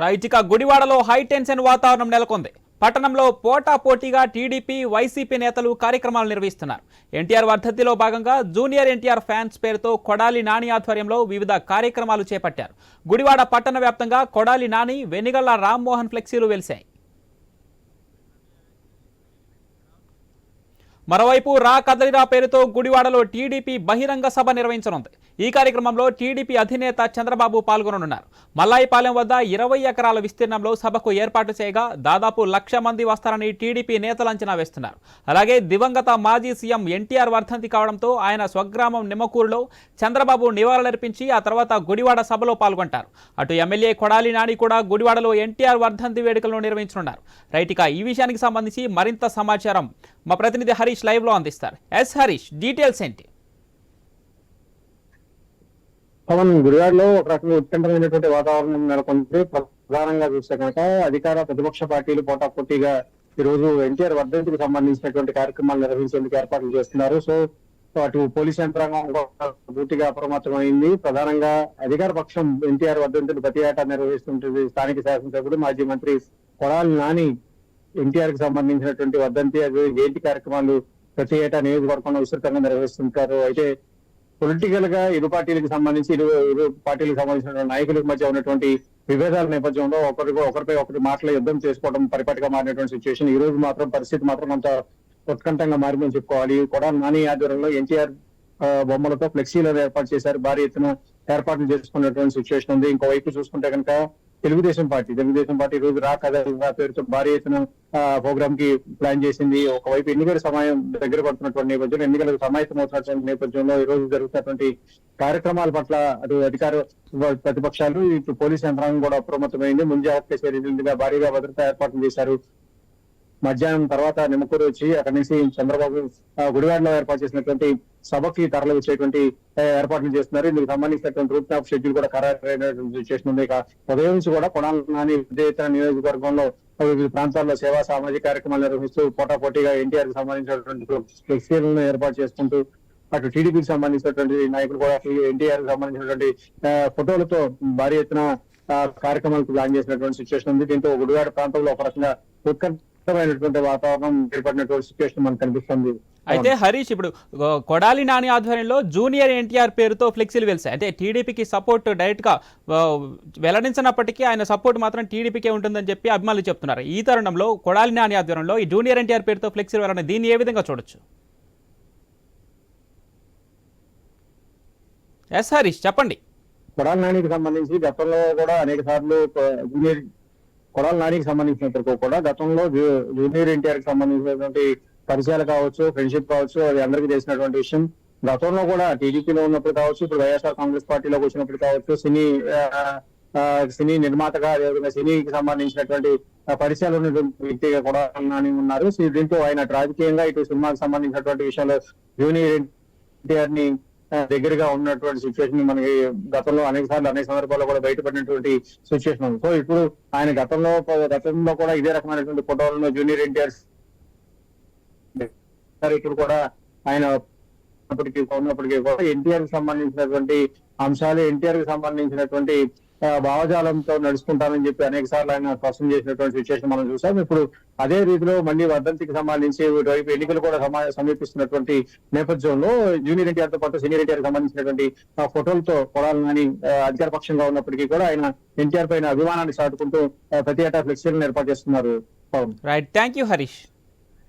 Right గుడివాడలో high tension వాతావరణం నెలకొంది. పట్టణంలో పోటా పోటీగా టీడీపీ వైసీపీ నేతలు కార్యక్రమాలు నిర్వహిస్తున్నారు. ఎన్టీఆర్ వర్ధతిలో భాగంగా జూనియర్ ఎన్టీఆర్ ఫ్యాన్స్ పేరుతో కొడాలి నాని ఆధ్వర్యంలో వివిధ కార్యక్రమాలు చేపట్టారు. గుడివాడ పట్టణ వ్యాప్తంగా కొడాలి నాని వెనిగళ్ళ రామ్మోహన్ ఫ్లెక్సీలు వెలిశాయి. మరోవైపు రా కదలిరా పేరుతో గుడివాడలో టీడీపీ బహిరంగ సభ నిర్వహించనుంది. ఈ కార్యక్రమంలో టీడీపీ అధినేత చంద్రబాబు పాల్గొననున్నారు. మల్లాయిపాలెం వద్ద ఇరవై ఎకరాల విస్తీర్ణంలో సభకు ఏర్పాటు చేయగా దాదాపు లక్ష మంది వస్తారని టీడీపీ నేతలు అంచనా వేస్తున్నారు. అలాగే దివంగత మాజీ సీఎం ఎన్టీఆర్ వర్ధంతి కావడంతో ఆయన స్వగ్రామం నిమ్మకూరులో చంద్రబాబు నివాళులర్పించి ఆ తర్వాత గుడివాడ సభలో పాల్గొంటారు. అటు ఎమ్మెల్యే కొడాలి నాని కూడా గుడివాడలో ఎన్టీఆర్ వర్ధంతి వేడుకలను నిర్వహించనున్నారు. రైట్ ఇక ఈ విషయానికి సంబంధించి మరింత సమాచారం మా ప్రతినిధి హరీష్ లైవ్లో అందిస్తారు. ఎస్ హరీష్ డీటెయిల్స్ ఏంటి? పవన్ గుడివాడలో ఒక రకంగా ఉత్కంఠమైనటువంటి వాతావరణం నెలకొంది. ప్రధానంగా చూస్తే కనుక అధికార ప్రతిపక్ష పార్టీలు పోటాపోటీగా ఈ రోజు ఎన్టీఆర్ వర్ధంతికి సంబంధించినటువంటి కార్యక్రమాలు నిర్వహించేందుకు ఏర్పాట్లు చేస్తున్నారు. సో అటు పోలీస్ యంత్రాంగం కూడా పూర్తిగా అప్రమత్తమైంది. ప్రధానంగా అధికార పక్షం ఎన్టీఆర్ వర్ధంతిని ప్రతి ఏటా నిర్వహిస్తుంటుంది. స్థానిక శాసనసభ్యుడు మాజీ మంత్రి కొడాలి నాని ఎన్టీఆర్కి సంబంధించినటువంటి వర్ధంతి జయంతి కార్యక్రమాలు ప్రతి ఏటా నియోజకవర్గంలో విస్తృతంగా నిర్వహిస్తుంటారు. అయితే పొలిటికల్గా ఇరు పార్టీలకు సంబంధించి ఇరు ఇరు పార్టీలకు సంబంధించిన నాయకులకు మధ్య ఉన్నటువంటి విభేదాల నేపథ్యంలో ఒకరికి ఒకరిపై ఒకరి మాటల యుద్ధం చేసుకోవడం పరిపాటిగా మారినటువంటి సిచ్యువేషన్ ఈ రోజు మాత్రం పరిస్థితి మాత్రం కొంత ఉత్కంఠంగా మారిందని చెప్పుకోవాలి. కూడా నాని ఆధ్వర్యంలో ఎన్టీఆర్ బొమ్మలతో ఫ్లెక్సీలను ఏర్పాటు చేశారు. భారీ ఎత్తున ఏర్పాట్లు చేసుకున్నటువంటి సిచ్యువేషన్ ఉంది. ఇంకోవైపు చూసుకుంటే కనుక తెలుగుదేశం పార్టీ. తెలుగుదేశం పార్టీ రోజు రా కదా పేరుతో భారీ ఎత్తున ప్రోగ్రామ్కి ప్లాన్ చేసింది. ఒకవైపు ఎన్నికల సమయం దగ్గర పడుతున్నటువంటి నేపథ్యంలో ఎన్నికలకు సమాయత్తం అవుతున్నటువంటి నేపథ్యంలో ఈ రోజు జరుగుతున్నటువంటి కార్యక్రమాల పట్ల అటు అధికార ప్రతిపక్షాలు ఇటు పోలీస్ యంత్రాంగం కూడా అప్రమత్తమైంది. ముంజాగ్రత్త చర్యలుగా భారీగా భద్రతా ఏర్పాట్లు చేశారు మధ్యాహ్నం తర్వాత నిమ్మకూరు వచ్చి అక్కడి నుంచి చంద్రబాబు గుడివాడలో ఏర్పాటు చేసినటువంటి సభకి తరలి వచ్చేటువంటి ఏర్పాట్లు చేస్తున్నారు. ఇందుకు సంబంధించినటువంటి రూట్ మ్యాప్ షెడ్యూల్ కూడా ఖరారైనటువంటి సిచ్యువేషన్ ఉంది. ఇక ఉదయం నుంచి కూడా కొడాలి నాని విజేత నియోజకవర్గంలో వివిధ ప్రాంతాల్లో సేవా సామాజిక కార్యక్రమాలు నిర్వహిస్తూ పోటాపోటీగా ఎన్టీఆర్కి సంబంధించినటువంటి ఫ్లెక్సీలను ఏర్పాటు చేసుకుంటూ అటు టీడీపీకి సంబంధించినటువంటి నాయకులు కూడా ఎన్టీఆర్కి సంబంధించినటువంటి ఫోటోలతో భారీ ఎత్తున కార్యక్రమాలకు ప్లాన్ చేసినటువంటి సిచ్యువేషన్ ఉంది. దీంతో గుడివాడ ప్రాంతంలో ఒక రకంగా ఉత్కంఠమైనటువంటి వాతావరణం ఏర్పడినటువంటి సిచ్యువేషన్ మనకు కనిపిస్తుంది. అయితే హరీష్ ఇప్పుడు కొడాలి నాని ఆధ్వర్యంలో జూనియర్ ఎన్టీఆర్ పేరుతో ఫ్లెక్సీలు వెలిసాయి. అంటే టీడీపీకి సపోర్ట్ డైరెక్ట్గా వెల్లడించినప్పటికీ ఆయన సపోర్ట్ మాత్రం టీడీపీకే ఉంటుందని చెప్పి అభిమానులు చెప్తున్నారు. ఈ తరుణంలో కొడాలి నాని ఆధ్వర్యంలో ఈ జూనియర్ ఎన్టీఆర్ పేరుతో ఫ్లెక్సీలు వెళ్ళడం దీన్ని ఏ విధంగా చూడొచ్చు? ఎస్ హరీష్ చెప్పండి. కొడాల నానికి సంబంధించి గతంలో కూడా అనేక సార్లు జూనియర్ కొడాల నానికి సంబంధించినట్టు కూడా గతంలో జూనియర్ ఎన్టీఆర్కి సంబంధించినటువంటి పరిచయాలు కావచ్చు ఫ్రెండ్షిప్ కావచ్చు అది అందరికీ తెలిసినటువంటి విషయం. గతంలో కూడా టీడీపీలో ఉన్నప్పుడు కావచ్చు ఇప్పుడు వైఎస్ఆర్ కాంగ్రెస్ పార్టీలోకి వచ్చినప్పుడు కావచ్చు సినీ సినీ నిర్మాతగా అదేవిధంగా సినీకి సంబంధించినటువంటి పరిచయాలు ఉన్నటువంటి వ్యక్తిగా కూడా నాని ఉన్నారు దీంతో ఆయన రాజకీయంగా ఇటు సినిమాకి సంబంధించినటువంటి విషయంలో జూనియర్ ఎన్టీఆర్ని దగ్గరగా ఉన్నటువంటి సిచ్యువేషన్ మనకి గతంలో అనేక సార్లు అనేక సందర్భాల్లో కూడా బయటపడినటువంటి సిచ్యువేషన్ ఉంది. సో ఇప్పుడు ఆయన గతంలో గతంలో కూడా ఇదే రకమైనటువంటి ఫోటోలను జూనియర్ ఎన్టీఆర్ ఇప్పుడు కూడా ఆయన ఉన్నప్పటికీ ఉన్నప్పటికీ కూడా ఎన్టీఆర్కి సంబంధించినటువంటి అంశాలు ఎన్టీఆర్కి సంబంధించినటువంటి భావజాలంతో నడుచుకుంటానని చెప్పి అనేక సార్లు ఆయన స్పష్టం చేసినటువంటి సిచ్యువేషన్ మనం చూసాం. ఇప్పుడు అదే రీతిలో మళ్ళీ వర్ధంతికి సంబంధించి వైపు ఎన్నికలు కూడా సమా- సమీపిస్తున్నటువంటి నేపథ్యంలో జూనియర్ ఎన్టీఆర్తో పాటు సీనియర్ ఎన్టీఆర్కి సంబంధించినటువంటి ఫోటోలతో కొడాలని అధికార పక్షంగా ఉన్నప్పటికీ కూడా ఆయన ఎన్టీఆర్ పైన అభిమానాన్ని చాటుకుంటూ ప్రతి ఏటా ఫ్లెక్సీలను ఏర్పాటు చేస్తున్నారు Pavan. Right thank you Harish